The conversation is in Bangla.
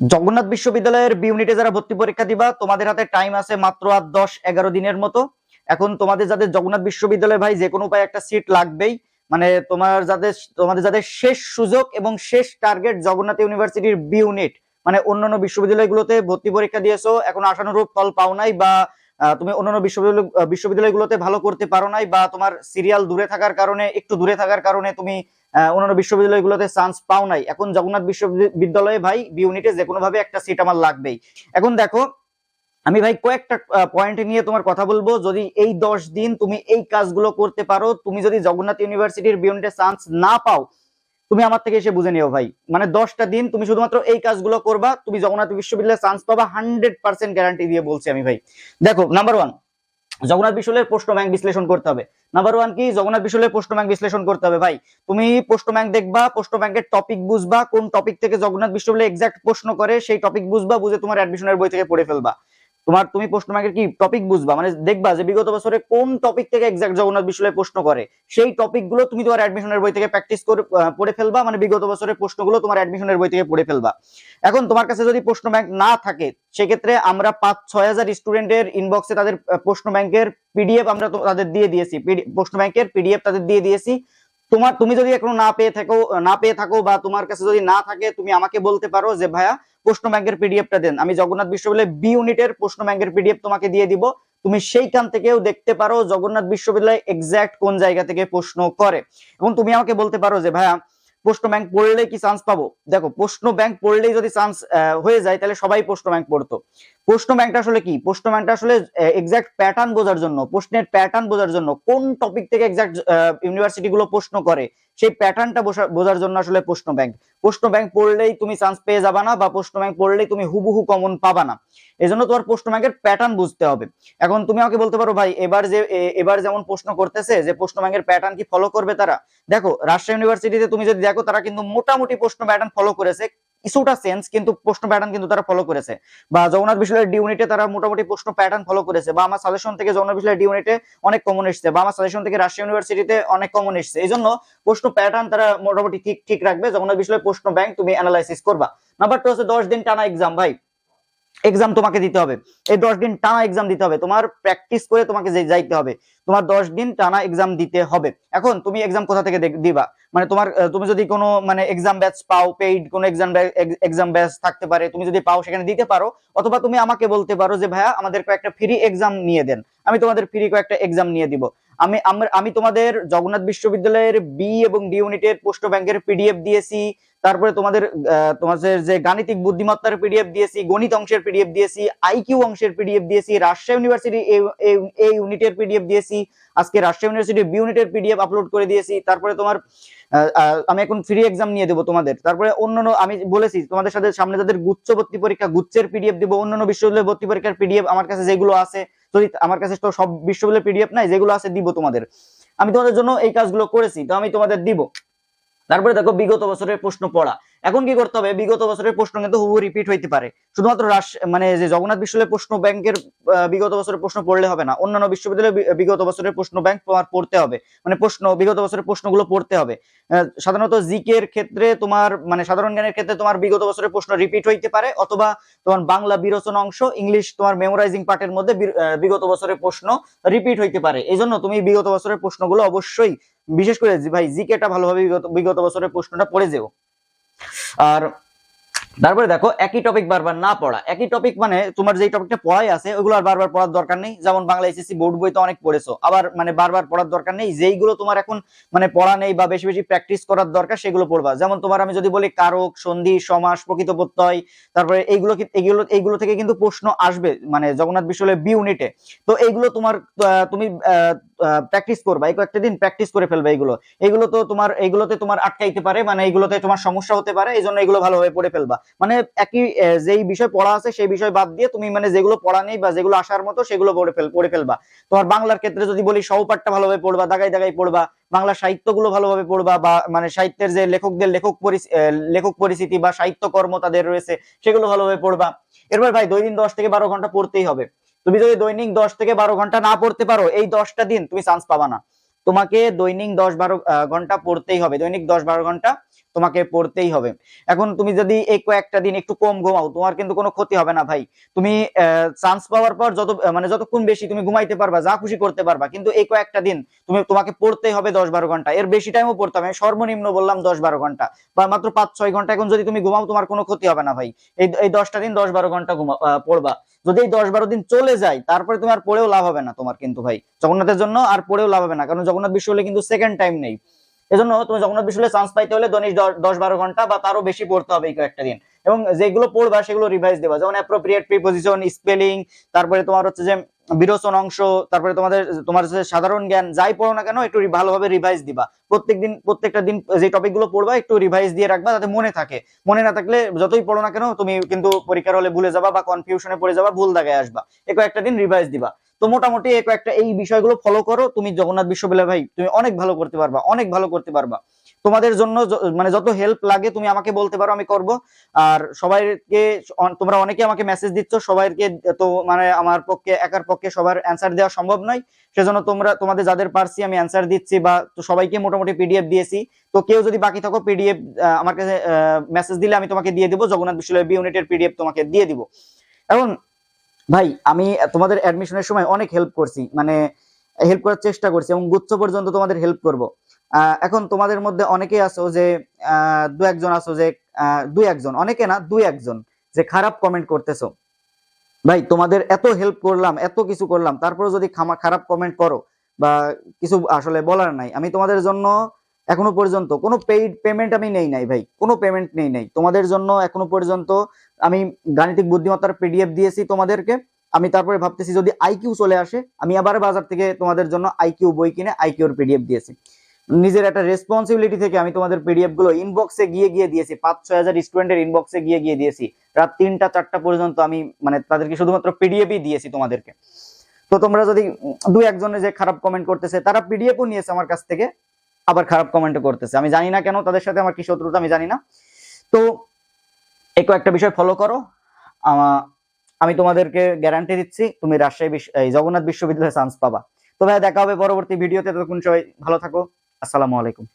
জগন্নাথ বিশ্ববিদ্যালয়ের বি ইউনিটে যারা ভর্তি পরীক্ষা দিবা, তোমাদের হাতে টাইম আছে মাত্র আর দশ, এগারো দিনের মতো। এখন তোমাদের যাদের জগন্নাথ বিশ্ববিদ্যালয়ে ভাই যে কোনো উপায়ে একটা সিট লাগবেই। মানে তোমার যাদের, তোমাদের যাদের শেষ সুযোগ এবং শেষ টার্গেট জগন্নাথ ইউনিভার্সিটির বি ইউনিট মানে অন্যান্য বিশ্ববিদ্যালয়গুলোতে ভর্তি পরীক্ষা দিয়েছ, এখন আশানুরূপ ফল পাও নাই বা তুমি অন্যান্য বিশ্ববিদ্যালয় বিশ্ববিদ্যালয়গুলোতে ভালো করতে পারো নাই বা তোমার সিরিয়াল দূরে থাকার কারণে, একটু দূরে থাকার কারণে তুমি অন্যান্য বিশ্ববিদ্যালয়গুলোতে চান্স পাও নাই। এখন জগন্নাথ বিশ্ববিদ্যালয়ে ভাই বি ইউনিটে যে কোনো ভাবে একটা সিট আমার লাগবেই। এখন দেখো, আমি ভাই কয়েকটা পয়েন্ট নিয়ে তোমার কথা বলব। যদি এই দশ দিন তুমি এই কাজগুলো করতে পারো, তুমি যদি জগন্নাথ ইউনিভার্সিটির বি ইউনিটে চান্স না পাও তুমি আমার থেকে এসে বুঝে নিও ভাই। মানে দশটা দিন তুমি শুধুমাত্র এই কাজগুলো করবা, তুমি জগন্নাথ বিশ্ববিদ্যালয়ে চান্স পাবা হান্ড্রেড পার্সেন্ট গ্যারান্টি দিয়ে বলছি আমি ভাই। দেখো নাম্বার ওয়ান জগন্নাথ বিশ্ববিদ্যালয়ের প্রশ্ন ব্যাংক বিশ্লেষণ করতে হবে। নাম্বার ওয়ান কি, জগন্নাথ বিশ্ববিদ্যালয়ের প্রশ্ন ব্যাংক বিশ্লেষণ করতে হবে ভাই। তুমি প্রশ্ন ব্যাংক দেখবা, প্রশ্ন ব্যাংকের টপিক বুঝবা, কোন টপিক থেকে জগন্নাথ বিশ্ববিদ্যালয় এক্সাক্ট প্রশ্ন করে, সেই টপিক বুঝবা, বুঝে তোমার অ্যাডমিশনের বই থেকে পড়ে ফেলবা। তোমার তুমি প্রশ্ন ব্যাংকের কি টপিক বুঝবা? মানে দেখবা যে বিগত বছরে কোন টপিক থেকে এক্সাক্ট জগন্নাথ বিশ্ববিদ্যালয় প্রশ্ন করে? সেই টপিকগুলো তুমি তোমার অ্যাডমিশনের বই থেকে প্র্যাকটিস করে পড়ে ফেলবা। মানে বিগত বছরের প্রশ্নগুলো তোমার অ্যাডমিশনের বই থেকে পড়ে ফেলবা। এখন তোমার কাছে যদি প্রশ্ন ব্যাংক না থাকে, সেক্ষেত্রে আমরা পাঁচ ছয় হাজার স্টুডেন্টের ইনবক্সে তাদের প্রশ্ন ব্যাংকের পিডিএফ আমরা তাদের দিয়ে দিয়েছি। প্রশ্ন ব্যাংকের পিডিএফ তাদের দিয়ে দিয়েছি। তোমার, তুমি যদি এখনও না পেয়ে থাকো, না পেয়ে থাকো বা তোমার কাছে যদি না থাকে, তুমি আমাকে বলতে পারো যে, ভাইয়া প্রশ্ন ব্যাংকের পিডিএফটা দেন। আমি জগন্নাথ বিশ্ববিদ্যালয় বি ইউনিটের প্রশ্ন ব্যাংকের পিডিএফ তোমাকে দিয়ে দিব। তুমি সেইখান থেকেও দেখতে পারো জগন্নাথ বিশ্ববিদ্যালয় এক্সাক্ট কোন জায়গা থেকে প্রশ্ন করে। এবং তুমি আমাকে বলতে পারো যে, ভাইয়া, প্রশ্ন ব্যাংক পড়লে কি চান্স পাবো? দেখো, প্রশ্ন ব্যাংক পড়লেই যদি চান্স হয়ে যায়, তাহলে সবাই প্রশ্ন ব্যাংক পড়তো। প্রশ্ন ব্যাংকটা আসলে কি? প্রশ্ন ব্যাংকটা আসলে এক্সাক্ট প্যাটার্ন বোঝার জন্য, প্রশ্নের প্যাটার্ন বোঝার জন্য কোন টপিক থেকে এক্সাক্ট ইউনিভার্সিটি গুলো প্রশ্ন করে, সেই প্যাটার্নটা বোঝার জন্য আসলে প্রশ্ন ব্যাংক। প্রশ্ন ব্যাংক পড়লেই তুমি চান্স পেয়ে যাবা না, বা প্রশ্ন ব্যাংক পড়লেই তুমি হুবহু কমন পাবা না। এজন্য তোমার প্রশ্ন ব্যাংকের প্যাটার্ন বুঝতে হবে। এখন তুমি আমাকে বলতে পারো ভাই, এবার যে এবার যেমন প্রশ্ন করতেছে যে প্রশ্ন ব্যাংকের প্যাটার্ন কি ফলো করবে তারা? দেখো, রাজশাহী ইউনিভার্সিটিতে তুমি যদি দেখো, তারা কিন্তু মোটামুটি প্রশ্ন প্যাটার্ন ফলো করেছে কিছুটা সেন্স কিন্তু প্রশ্ন প্যাটার্ন কিন্তু তারা ফলো করেছে। বা জগন্নাথ বিশ্ববিদ্যালয়ের ডি ইউনিটে তারা মোটামুটি প্রশ্ন প্যাটার্ন ফলো করেছে। বা আমার সাজেশন থেকে জগন্নাথ বিশ্ববিদ্যালয়ের ডি ইউনিটে অনেক কমন এসছে। বা আমার সাজেশন থেকে রাজশাহী ইউনিভার্সিটিতে অনেক কমন এসছে। এই জন্য প্রশ্ন প্যাটার্ন তারা মোটামুটি ঠিক ঠিক রাখবে। জগন্নাথ বিশ্ববিদ্যালয়ের প্রশ্ন ব্যাংক তুমি অ্যানালাইসিস করবা। নাম্বার টু হচ্ছে দশ দিন টানা এক্সাম ভাই। এক্সাম তোমাকে দিতে হবে। এই দশ দিন টানা এক্সাম দিতে হবে। তোমার প্র্যাকটিস করে তোমাকে যাইতে হবে। তোমার দশ দিন টানা এক্সাম দিতে হবে। এখন তুমি এক্সাম কোথা থেকে দিবা? মানে তোমার তুমি যদি কোনো মানে এক্সাম ব্যাচ পাও পেইড কোনো এক্সাম এক্সাম ব্যাচ থাকতে পারে, তুমি যদি পাও সেখানে দিতে পারো। অথবা তুমি আমাকে বলতে পারো যে, ভাইয়া, আমাদের কয়েকটা ফ্রি এক্সাম নিয়ে দেন। আমি তোমাদের ফ্রি কয়েকটা এক্সাম নিয়ে দিব। আমি আমি তোমাদের জগন্নাথ বিশ্ববিদ্যালয়ের বি এবং ডি ইউনিটের পোস্ট ব্যাংকের পিডিএফ দিয়েছি। তারপরে তোমাদের তোমাদের যে গাণিতিক বুদ্ধিমত্তার পিডিএফ দিয়েছি, গণিত অংশের পিডিএফ দিয়েছি আইকিউ অংশের পিডিএফ দিয়েছি, রাজশাহী ইউনিভার্সিটি এই ইউনিটের পিডিএফ দিয়েছি, আজকে রাজশাহী ইউনিভার্সিটি বি ইউনিটের পিডিএফ আপলোড করে দিয়েছি, তারপরে তোমার আমি এখন ফ্রি এক্সাম নিয়ে দেবো তোমাদের, তারপরে অন্যান্য, আমি বলেছি তোমাদের সাথে সামনে যাদের গুচ্ছ ভর্তি পরীক্ষা, গুচ্ছের পিডিএফ দিব, অন্যান্য বিশ্ববিদ্যালয় ভর্তি পরীক্ষার পিডিএফ আমার কাছে যেগুলো আছে, যদি আমার কাছে তো সব বিশ্ববিদ্যালয়ের পিডিএফ নাই, যেগুলো আছে দিব তোমাদের। আমি তোমাদের জন্য এই কাজগুলো করেছি, তো আমি তোমাদের দিব। তারপরে দেখো বিগত বছরের প্রশ্ন পড়া। এখন কি করতে হবে? বিগত বছরের প্রশ্ন কিন্তু হুবহু রিপিট হইতে পারে। শুধুমাত্র রাস মানে যে জগন্নাথ বিশ্ববিদ্যালয়ের প্রশ্ন ব্যাংকের বিগত বছরের প্রশ্ন পড়লে হবে না। অন্যান্য বিশ্ববিদ্যালয়ের বিগত বছরের প্রশ্ন ব্যাংক তোমার পড়তে হবে। মানে প্রশ্ন, বিগত বছরের প্রশ্নগুলো পড়তে হবে। সাধারণত জিকের ক্ষেত্রে তোমার মানে সাধারণ জ্ঞানের ক্ষেত্রে তোমার বিগত বছরের প্রশ্ন রিপিট হইতে পারে, অথবা তোমার বাংলা বিরোচন অংশ, ইংলিশ তোমার মেমোরাইজিং পার্টের মধ্যে বিগত বছরের প্রশ্ন রিপিট হইতে পারে। এই জন্য তুমি বিগত বছরের প্রশ্নগুলো অবশ্যই, বিশেষ করে ভাই জিকেটা ভালোভাবে বিগত বছরের প্রশ্নটা পড়ে যেও। আর তারপরে দেখো, একই টপিক বারবার না পড়া। একই টপিক মানে তোমার যেই টপিকটা পড়াই আছে, ওইগুলো আর বারবার পড়ার দরকার নেই। যেমন বাংলা এসএসসি বোর্ড বই তো অনেক পড়েছো। আবার মানে বারবার পড়ার দরকার নেই, যেইগুলো তোমার এখন মানে পড়া নেই বা বেশি বেশি প্র্যাকটিস করার দরকার, সেগুলো পড়বা। যেমন তোমার আমি যদি বলি কারক, সন্ধি, সমাস প্রকৃত প্রত্যয় তারপরে এইগুলো এইগুলো এইগুলো থেকে কিন্তু প্রশ্ন আসবে মানে জগন্নাথ বিশ্ববিদ্যালয় বি ইউনিটে তো এইগুলো তোমার তুমি প্র্যাকটিস করবা। এই কয়েকটা দিন প্র্যাকটিস করে ফেলবে এইগুলো। এগুলো তো তোমার এইগুলোতে তোমার আটকাইতে পারে মানে এইগুলোতে তোমার সমস্যা হতে পারে এই জন্য এগুলো ভালোভাবে পড়ে ফেলবা। মানে একই যেই বিষয় পড়া আছে সেই বিষয় বাদ দিয়ে তুমি মানে যেগুলো পড়া নেই বা যেগুলো আসার মতো সেগুলো পড়ে ফেল, পড়ে ফেলবা। তোমার বাংলার ক্ষেত্রে যদি বলি সহপাঠটা ভালোভাবে পড়বা দাগাই দাগাই পড়বা, বাংলা সাহিত্যগুলো ভালোভাবে পড়বা বা মানে সাহিত্যের যে লেখকদের লেখক লেখক পরিচিতি বা সাহিত্যকর্ম তাদের রয়েছে সেগুলো ভালোভাবে পড়বা। এরপর ভাই দৈনিক দশ থেকে বারো ঘণ্টা পড়তেই হবে। তুমি যদি দৈনিক দশ থেকে বারো ঘণ্টা না পড়তে পারো, এই দশটা দিন তুমি চান্স পাবা না। তোমাকে দৈনিক দশ বারো ঘণ্টা পড়তেই হবে। দৈনিক দশ বারো ঘণ্টা তোমাকে পড়তেই হবে। এখন তুমি যদি এই কয়েকটা দিন একটু কম ঘুমাও, তোমার কিন্তু কোনো ক্ষতি হবে না ভাই। তুমি চান্স পাওয়ার পর যত মানে যতক্ষণ বেশি তুমি ঘুমাইতে পারবা, যা খুশি করতে পারবা, কিন্তু এই কয়েকটা দিন তুমি, তোমাকে পড়তেই হবে দশ বারো ঘণ্টা। এর বেশি টাইমও পড়তে হবে। সর্বনিম্ন বললাম দশ বারো ঘণ্টা বা মাত্র পাঁচ ছয় ঘণ্টা। এখন যদি তুমি ঘুমাও, তোমার কোনো ক্ষতি হবে না ভাই। এই এই দশটা দিন দশ বারো ঘণ্টা ঘুমা পড়বা। যদি এই দশ বারো দিন চলে যায়, তারপরে তুমি আর পড়েও লাভ হবে না তোমার কিন্তু ভাই। জগন্নাথের জন্য আর পড়েও লাভ হবে না। কারণ জগন্নাথ বিশ্ববিদ্যালয়ে কিন্তু সেকেন্ড টাইম নেই। এজন্য তুমি জগন্নাথ বিশ্ববিদ্যালয়ে চান্স পাইতে হলে দৈনিক দশ বারো ঘণ্টা বা তারও বেশি পড়তে হবে এই কয়েকটা দিন। এবং যেগুলো পড়বা সেগুলো রিভাইজ দেবা। যেমন অ্যাপ্রোপ্রিয়েট প্রিপোজিশন স্পেলিং তারপরে তোমার হচ্ছে যে বিরোচন অংশ, তারপরে তোমাদের, তোমার সাধারণ জ্ঞান, যাই পড়ো না কেন একটু ভালোভাবে রিভাইজ দিবা। প্রত্যেকদিন, প্রত্যেকটা দিন যে টপিকগুলো পড়বা একটু রিভাইজ দিয়ে রাখবা যাতে মনে থাকে। মনে না থাকলে যতই পড়ো না কেন তুমি কিন্তু পরীক্ষার হলে ভুলে যাবা বা কনফিউশনে পড়ে যাবা, ভুল দাগায় আসবা। এই কয়েকটা দিন রিভাইজ দিবা। তো মোটামুটি এই কয়েকটা, এই বিষয়গুলো ফলো করো। তুমি জগন্নাথ বিশ্ববিদ্যালয় ভাই, তুমি অনেক ভালো করতে পারবা, অনেক ভালো করতে পারবা। তোমাদের জন্য মানে যত হেল্প লাগে, তুমি আমাকে বলতে পারো, আমি করব। আর সবাইকে তোমরা অনেকে আমাকে মেসেজ দিচ্ছ, সবাইকে তো মানে আমার পক্ষে, একার পক্ষে সবার অ্যান্সার দেওয়া সম্ভব নয়। সেজন্য তোমরা, তোমাদের যাদের পারছি, আমি অ্যান্সার দিচ্ছি বা তো সবাইকে মোটামুটি পিডিএফ দিয়েছি। তো কেউ যদি বাকি থাকো পিডিএফ আমার কাছে মেসেজ দিলে আমি তোমাকে দিয়ে দিব। জগন্নাথ বিশ্ববিদ্যালয় বি ইউনিটের পিডিএফ তোমাকে দিয়ে দিব। এখন ভাই, আমি তোমাদের অ্যাডমিশনের সময় অনেক হেল্প করছি মানে হেল্প করার চেষ্টা করছি এবং গুচ্ছ পর্যন্ত তোমাদের হেল্প করব। এখন তোমাদের মধ্যে অনেকেই আছো যে দু একজন আছো যে দুই একজন, অনেকে না দুই একজন যে খারাপ কমেন্ট করতেছো। ভাই, তোমাদের এত হেল্প করলাম, এত কিছু করলাম তারপরে যদি খারাপ কমেন্ট করো বা কিছু আসলে বলার নাই, আমি তোমাদের জন্য এখনও পর্যন্ত কোনো পেইড পেমেন্ট আমি নেই নাই ভাই, কোনো পেমেন্ট নেই নাই। তোমাদের জন্য এখনও পর্যন্ত আমি গাণিতিক বুদ্ধিমত্তার পিডিএফ দিয়েছি তোমাদেরকে। আমি তারপরে ভাবতেছি যদি আইকিউ চলে আসে, আমি আবার বাজার থেকে তোমাদের জন্য আইকিউ বই কিনে আইকিউর পিডিএফ দিয়েছি। নিজের একটা রেসপন্সিবিলিটি থেকে আমি তোমাদের পিডিএফগুলো ইনবক্সে গিয়ে গিয়ে দিয়েছি। পাঁচ ছয় হাজার স্টুডেন্টের ইনবক্সে গিয়ে গিয়ে দিয়েছি। রাত তিনটা চারটা পর্যন্ত আমি মানে তাদেরকে শুধুমাত্র পিডিএফই দিয়েছি তোমাদেরকে। তো তোমরা যদি দু একজনে যে খারাপ কমেন্ট করতেছে, তারা পিডিএফও নিয়েছে আমার কাছ থেকে। আবার খারাপ কমেন্টও করতেছে। আমি জানি না কেন তাদের সাথে আমার কি শত্রুতা, আমি জানি না। তো এই একটা বিষয় ফলো করো। আমা- তোমাদেরকে গ্যারান্টি দিচ্ছি, তুমি রাজশাহী এই জগন্নাথ বিশ্ববিদ্যালয়ে চান্স পাবা। তো ভাই দেখা হবে পরবর্তী ভিডিওতে ততক্ষণ সবাই ভালো থাকো। আসসালামু আলাইকুম।